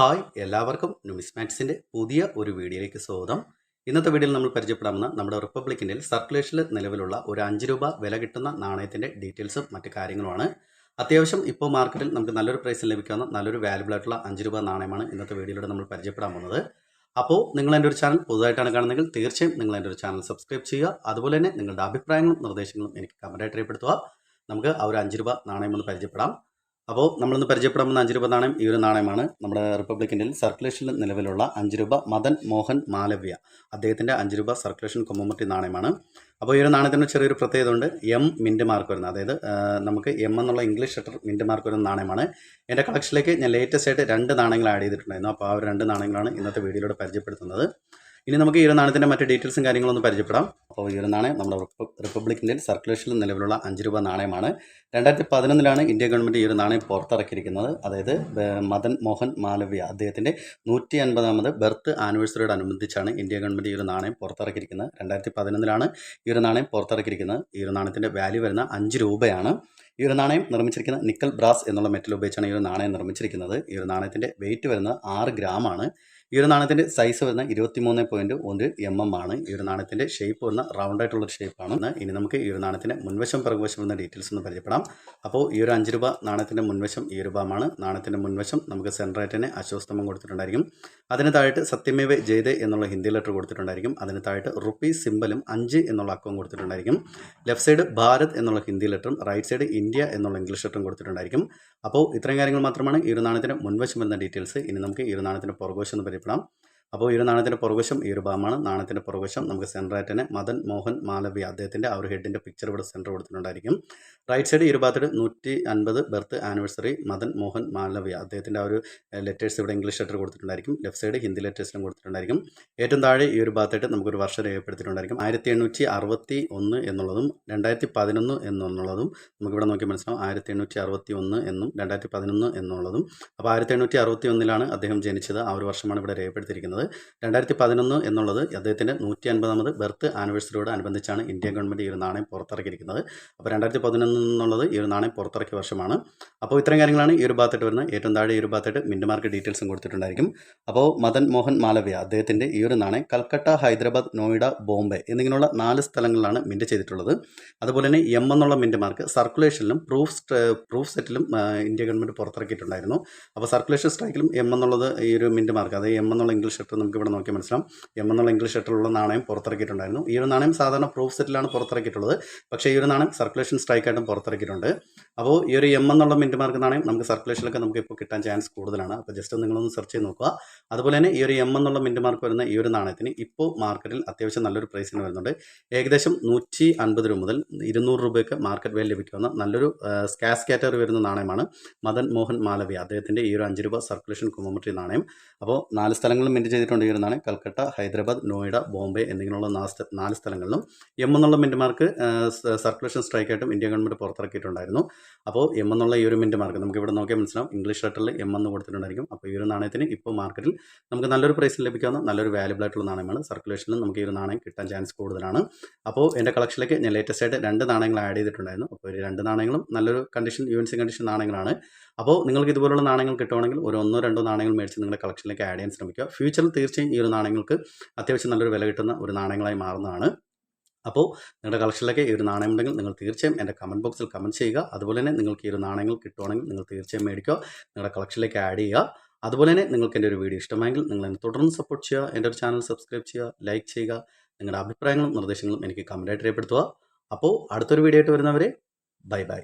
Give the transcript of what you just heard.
Hi എല്ലാവർക്കും ന്യൂമിസ്മാറ്റിക്സിന്റെ പുതിയ ഒരു വീഡിയോയിലേക്ക് സ്വാഗതം. ഇന്നത്തെ വീഡിയോയിൽ നമ്മൾ പരിചയപ്പെടാമെന്ന് നമ്മുടെ റിപ്പബ്ലിക് ഇന്ത്യയിൽ സർക്കുലേഷനിൽ നിലവിലുള്ള ഒരു അഞ്ച് രൂപ വില കിട്ടുന്ന നാണയത്തിന്റെ ഡീറ്റെയിൽസും മറ്റു കാര്യങ്ങളുമാണ്. അത്യാവശ്യം ഇപ്പോൾ മാർക്കറ്റിൽ നമുക്ക് നല്ലൊരു പ്രൈസിൽ ലഭിക്കാവുന്ന നല്ലൊരു വാലുബിൾ ആയിട്ടുള്ള അഞ്ച് രൂപ നാണയമാണ് ഇന്നത്തെ വീഡിയോയിലൂടെ നമ്മൾ പരിചയപ്പെടാൻ പോകുന്നത്. അപ്പോൾ നിങ്ങൾ എന്റെ ഒരു ചാനൽ പുതുതായിട്ടാണ് കാണുന്നതെങ്കിൽ തീർച്ചയായും നിങ്ങൾ എന്റെ ഒരു ചാനൽ സബ്സ്ക്രൈബ് ചെയ്യുക. അതുപോലെ തന്നെ നിങ്ങളുടെ അഭിപ്രായങ്ങളും നിർദ്ദേശങ്ങളും എനിക്ക് കമന്റായിട്ട് രേഖപ്പെടുത്തുക. നമുക്ക് ആ ഒരു അഞ്ച് രൂപ നാണയം ഒന്ന് പരിചയപ്പെടാം. അപ്പോൾ നമ്മളിന്ന് പരിചയപ്പെടുമ്പോൾ അഞ്ച് രൂപ നാണയം ഈ ഒരു നാണയമാണ്. നമ്മുടെ റിപ്പബ്ലിക് ഇന്ത്യയിൽ സർക്കുലേഷനിൽ നിലവിലുള്ള അഞ്ച് രൂപ മദൻ മോഹൻ മാലവ്യ. അദ്ദേഹത്തിന്റെ അഞ്ച് രൂപ സർക്കുലേഷൻ കൊമ്മൂമറ്റി നാണയമാണ്. അപ്പോൾ ഈ ഒരു നാണയത്തിന് ചെറിയൊരു പ്രത്യേകത ഉണ്ട്. എം മിന്റ് മാർക്ക് വരുന്നത് അതായത് നമുക്ക് എം എന്നുള്ള ഇംഗ്ലീഷ് ലെറ്റർ മിന്റ് മാർക്ക് വരുന്ന നാണയമാണ്. എന്റെ കളക്ഷനിലേക്ക് ഞാൻ ലേറ്റസ്റ്റ് ആയിട്ട് രണ്ട് നാണയങ്ങൾ ആഡ് ചെയ്തിട്ടുണ്ടായിരുന്നു. അപ്പോൾ ആ ഒരു രണ്ട് നാണയങ്ങളാണ് ഇന്നത്തെ വീഡിയോയിലൂടെ പരിചയപ്പെടുത്തുന്നത്. ഇനി നമുക്ക് ഈ ഒരു നാണയത്തിന്റെ മറ്റ് ഡീറ്റെയിൽസും കാര്യങ്ങളൊന്നും പരിചയപ്പെടാം. അപ്പോൾ ഈ ഒരു നാണയം നമ്മുടെ റിപ്പബ്ലിക്കിന്റെ റിപ്പബ്ലിക് ഇന്ത്യയിൽ സർക്കുലേഷനിൽ നിലവിലുള്ള അഞ്ച് രൂപ നാണയമാണ്. രണ്ടായിരത്തി പതിനൊന്നിലാണ് ഇന്ത്യ ഗവൺമെന്റ് ഈ ഒരു നാണയം പുറത്തിറക്കിയിരിക്കുന്നത്. അതായത് മദൻ മോഹൻ മാലവ്യ അദ്ദേഹത്തിന്റെ നൂറ്റി അൻപതാമത് ബർത്ത് ആനിവേഴ്സറിയോട് അനുബന്ധിച്ചാണ് ഇന്ത്യ ഗവൺമെന്റ് ഈ ഒരു നാണയം പുറത്തിറക്കിയിരിക്കുന്നത്. രണ്ടായിരത്തി പതിനൊന്നിലാണ് ഈ ഒരു നാണയം പുറത്തിറക്കിയിരിക്കുന്നത്. ഈ ഒരു നാണയത്തിന്റെ വാല്യൂ വരുന്ന അഞ്ച് രൂപയാണ്. ഈ ഒരു നാണയം നിർമ്മിച്ചിരിക്കുന്ന നിക്കൽ ബ്രാസ് എന്നുള്ള മെറ്റൽ ഉപയോഗിച്ചാണ് ഈ ഒരു നാണയം നിർമ്മിച്ചിരിക്കുന്നത്. ഈ ഒരു നാണയത്തിന്റെ വെയിറ്റ് വരുന്നത് ആറ് ഗ്രാമാണ് ഈ ഒരു നാണയത്തിന്റെ സൈസ് വരുന്ന ഇരുപത്തി മൂന്ന് പോയിന്റ് ഒന്ന് എം എം ആണ്. ഈ ഒരു നാണയത്തിന്റെ ഷേപ്പ് വരുന്ന റൗണ്ട് ആയിട്ടുള്ള ഷേപ്പാണ് ഇനി നമുക്ക് ഈ ഒരു നാണയത്തിന്റെ മുൻവശം പിറകുവശം എന്ന ഡീറ്റെയിൽസ് ഒന്ന് പരിചയപ്പെടാം. അപ്പോൾ ഈ ഒരു അഞ്ച് രൂപ നാണയത്തിന്റെ മുൻവശം ഈ ഒരു രൂപമാണ് നാണയത്തിന്റെ മുൻവശം നമുക്ക് സെൻട്രേറ്റിന് അശ്വസ്തമം കൊടുത്തിട്ടുണ്ടായിരിക്കും. അതിന് താഴെ സത്യമേവ ജയ്തേ എന്നുള്ള ഹിന്ദി ലെറ്റർ കൊടുത്തിട്ടുണ്ടായിരിക്കും. അതിന് താഴെ റുപ്പി സിമ്പലും അഞ്ച് എന്നുള്ള അക്കവും കൊടുത്തിട്ടുണ്ടായിരിക്കും. ലെഫ്റ്റ് സൈഡ് ഭാരത് എന്നുള്ള ഹിന്ദി ലെറ്ററും റൈറ്റ് സൈഡ് ഇന്ത്യ എന്നുള്ള ഇംഗ്ലീഷ് ലെറ്ററും കൊടുത്തിട്ടുണ്ടായിരിക്കും. അപ്പോൾ ഇത്രയും കാര്യങ്ങൾ മാത്രമാണ് ഈ ഒരു നാണയത്തിന്റെ മുൻവശം എന്ന ഡീറ്റെയിൽസ് ഇനി നമുക്ക് ഈ ഒരു നാണയത്തിന്റെ പുറകുവശം ഒന്ന് പരിചയപ്പെടാം അപ്പോൾ ഈ ഒരു നാണയത്തിന്റെ പുറകുവശം ഈ ഒരു ഭാഗമാണ്. നാണയത്തിന്റെ പുറകുവശം നമുക്ക് സെൻട്രാറ്റിന് മദൻ മോഹൻ മാലവ്യ അദ്ദേഹത്തിന്റെ ആ ഒരു ഹെഡിന്റെ പിക്ചർ ഇവിടെ സെന്റർ കൊടുത്തിട്ടുണ്ടായിരിക്കും. റൈറ്റ് സൈഡ് ഈ ഒരു ഭാഗത്ത് നൂറ്റി അൻപത് ബർത്ത് ആനിവേഴ്സറി മദൻ മോഹൻ മാലവ്യ അദ്ദേഹത്തിന്റെ ആ ഒരു ലെറ്റേഴ്സ് ഇവിടെ ഇംഗ്ലീഷ് ലെറ്റർ കൊടുത്തിട്ടുണ്ടായിരിക്കും. ലെഫ്റ്റ് സൈഡ് ഹിന്ദി ലെറ്റേഴ്സിലും കൊടുത്തിട്ടുണ്ടായിരിക്കും. ഏറ്റവും താഴെ ഈ ഒരു ഭാഗത്തായിട്ട് നമുക്കൊരു വർഷം രേഖപ്പെടുത്തിയിട്ടുണ്ടായിരിക്കും. ആയിരത്തി എണ്ണൂറ്റി അറുപത്തി ഒന്ന് എന്നുള്ളതും രണ്ടായിരത്തി പതിനൊന്ന് എന്നുള്ളതും നമുക്കിവിടെ നോക്കി മനസ്സിലാവും. ആയിരത്തി എണ്ണൂറ്റി അറുപത്തി ഒന്ന് എന്നും രണ്ടായിരത്തി പതിനൊന്ന് എന്നുള്ളതും. അപ്പോൾ ആയിരത്തി എണ്ണൂറ്റി അറുപത്തി ഒന്നിലാണ് അദ്ദേഹം ജനിച്ചത്. ആ ഒരു വർഷമാണ് ഇവിടെ രേഖപ്പെടുത്തിയിരിക്കുന്നത്. രണ്ടായിരത്തി പതിനൊന്ന് എന്നുള്ളത് അദ്ദേഹത്തിന്റെ നൂറ്റി അൻപതാമത് ബർത്ത് ആനിവേഴ്സറിയോട് അനുബന്ധിച്ചാണ് ഇന്ത്യൻ ഗവൺമെന്റ് ഈ ഒരു നാണയം പുറത്തിറക്കിയിരിക്കുന്നത്. അപ്പോൾ രണ്ടായിരത്തി പതിനൊന്ന് എന്നുള്ളത് ഈ ഒരു നാണയം പുറത്തിറക്കിയ വർഷമാണ്. അപ്പോൾ ഇത്രയും കാര്യങ്ങളാണ് ഈ ഒരു ഭാഗത്തായിട്ട് വരുന്നത്. ഏറ്റവും താഴെ ഈ ഒരു ഭാഗത്തായിട്ട് മിന്റ് മാർക്ക് ഡീറ്റെയിൽസും കൊടുത്തിട്ടുണ്ടായിരിക്കും. അപ്പോൾ മദൻ മോഹൻ മാലവ്യ അദ്ദേഹത്തിന്റെ ഈ ഒരു നാണയം കൽക്കട്ട ഹൈദരാബാദ് നോയിഡ ബോംബെ എന്നിങ്ങനെയുള്ള നാല് സ്ഥലങ്ങളിലാണ് മിന്റ് ചെയ്തിട്ടുള്ളത്. അതുപോലെ തന്നെ എം എന്നുള്ള മിന്റ് മാർക്ക് സർക്കുലേഷനിലും പ്രൂഫ് പ്രൂഫ് സെറ്റിലും ഇന്ത്യ ഗവൺമെന്റ് പുറത്തിറക്കിയിട്ടുണ്ടായിരുന്നു. അപ്പോൾ സർക്കുലേഷൻ സ്ട്രൈക്കിലും എം എന്നുള്ളത് ഈ ഒരു മിന്റ് മാർക്ക് അതായത് എം എന്നുള്ള ഇംഗ്ലീഷ് ലെറ്റർ നമുക്ക് ഇവിടെ നോക്കി മനസ്സിലാവും. എം എന്നുള്ള ഇംഗ്ലീഷ് ലെറ്ററിലുള്ള നാണയം പുറത്തിറക്കിയിട്ടുണ്ടായിരുന്നു. ഈ ഒരു നാണയം സാധാരണ പ്രൂഫ് സെറ്റിലാണ് പുറത്തിറക്കിയിട്ടുള്ളത്. പക്ഷേ ഈ ഒരു നാണയം സർക്കുലേഷൻ സ്ട്രൈക്കായിട്ടും പുറത്തിറക്കിയിട്ടുണ്ട്. അപ്പോൾ ഈ ഒരു എം എന്നുള്ള മിന്റ് മാർക്ക് നാണയം നമുക്ക് സർക്കുലേഷനിലൊക്കെ നമുക്ക് ഇപ്പോൾ കിട്ടാൻ ചാൻസ് കൂടുതലാണ്. അപ്പോൾ ജസ്റ്റ് നിങ്ങളൊന്ന് സെർച്ച് ചെയ്ത് നോക്കുക. അതുപോലെ തന്നെ ഈ ഒരു എം എന്നുള്ള മിന്റ് മാർക്ക് വരുന്ന ഈ ഒരു നാണയത്തിന് ഇപ്പോൾ മാർക്കറ്റിൽ അത്യാവശ്യം നല്ലൊരു പ്രൈസിന് വരുന്നുണ്ട്. ഏകദേശം നൂറ്റി അൻപത് രൂപ മുതൽ ഇരുന്നൂറ് രൂപയ്ക്ക് മാർക്കറ്റ് വില ലഭിക്കുന്ന നല്ലൊരു സ്കാസ് കാറ്റഗറി വരുന്ന നാണയമാണ് മദൻ മോഹൻ മാലവ്യ അദ്ദേഹത്തിന്റെ ഈ ഒരു അഞ്ച് രൂപ സർക്കുലേഷൻ കൊമോമട്രി നാണയം. അപ്പോൾ നാല് സ്ഥലങ്ങളും മിന്റ് ചെയ്തിട്ടുണ്ട് ഈ കൽക്കട്ട ഹൈദരാബാദ് നോയിഡ ബോംബെ എന്നിങ്ങനെയുള്ള നാല് സ്ഥലങ്ങളിലും. എം എന്നുള്ള മിന്റുമാർക്ക് സർക്കുലേഷൻ സ്ട്രൈക്കായിട്ടും ഇന്ത്യ ഗവൺമെന്റ് പുറത്തിറക്കിയിട്ടുണ്ടായിരുന്നു. അപ്പോൾ എം എന്നുള്ള ഈ ഒരു മിന്റ് മാർക്ക് നമുക്ക് ഇവിടെ നോക്കിയാൽ മനസ്സിലാവും. ഇംഗ്ലീഷ് ലെറ്ററിൽ എം എന്ന് കൊടുത്തിട്ടുണ്ടായിരിക്കും. അപ്പോൾ ഈ ഒരു നാണയത്തിന് ഇപ്പോൾ മാർക്കറ്റിൽ നമുക്ക് നല്ലൊരു പ്രൈസിൽ ലഭിക്കാവുന്ന നല്ലൊരു വാലുബിൾ ആയിട്ടുള്ള നാണയമാണ്. സർക്കുലേഷനിൽ നമുക്ക് ഈ ഒരു നാണയം കിട്ടാൻ ചാൻസ് കൂടുതലാണ്. അപ്പോൾ എന്റെ കളക്ഷനിലേക്ക് ഞാൻ ലേറ്റസ്റ്റ് ആയിട്ട് രണ്ട് നാണയങ്ങൾ ആഡ് ചെയ്തിട്ടുണ്ടായിരുന്നു. അപ്പോൾ ഒരു രണ്ട് നാണയങ്ങളും നല്ലൊരു condition U N C condition നാണയങ്ങളാണ്. അപ്പോൾ നിങ്ങൾക്ക് ഇതുപോലുള്ള നാണയങ്ങൾ കിട്ടുവാണെങ്കിൽ ഒരു ഒന്നോ രണ്ടോ നാണയങ്ങൾ മേടിച്ച് നിങ്ങളുടെ കളക്ഷനിലേക്ക് ആഡ് ചെയ്യാൻ ശ്രമിക്കുക. ഫ്യൂച്ചറിൽ തീർച്ചയായും ഈ ഒരു നാണയങ്ങൾക്ക് അത്യാവശ്യം നല്ലൊരു വില കിട്ടുന്ന ഒരു നാണയങ്ങളായി മാറുന്നതാണ്. അപ്പോൾ നിങ്ങളുടെ കളക്ഷനിലേക്ക് ഈ ഒരു നാണയം ഉണ്ടെങ്കിൽ നിങ്ങൾ തീർച്ചയായും എന്റെ കമന്റ് ബോക്സിൽ കമന്റ് ചെയ്യുക. അതുപോലെ തന്നെ നിങ്ങൾക്ക് ഈ ഒരു നാണയങ്ങൾ കിട്ടുവാണെങ്കിൽ നിങ്ങൾ തീർച്ചയായും മേടിക്കുക. നിങ്ങളുടെ കളക്ഷനിലേക്ക് ആഡ് ചെയ്യുക. അതുപോലെ തന്നെ നിങ്ങൾക്ക് എന്റെ ഒരു വീഡിയോ ഇഷ്ടമായെങ്കിൽ നിങ്ങൾ എന്നെ തുടർന്ന് സപ്പോർട്ട് ചെയ്യുക. എന്റെ ഒരു ചാനൽ സബ്സ്ക്രൈബ് ചെയ്യുക ലൈക്ക് ചെയ്യുക. നിങ്ങളുടെ അഭിപ്രായങ്ങളും നിർദ്ദേശങ്ങളും എനിക്ക് കമന്റായിട്ട് രേഖപ്പെടുത്തുക. അപ്പോൾ അടുത്തൊരു വീഡിയോ ആയിട്ട് വരുന്നവരെ ബൈ ബൈ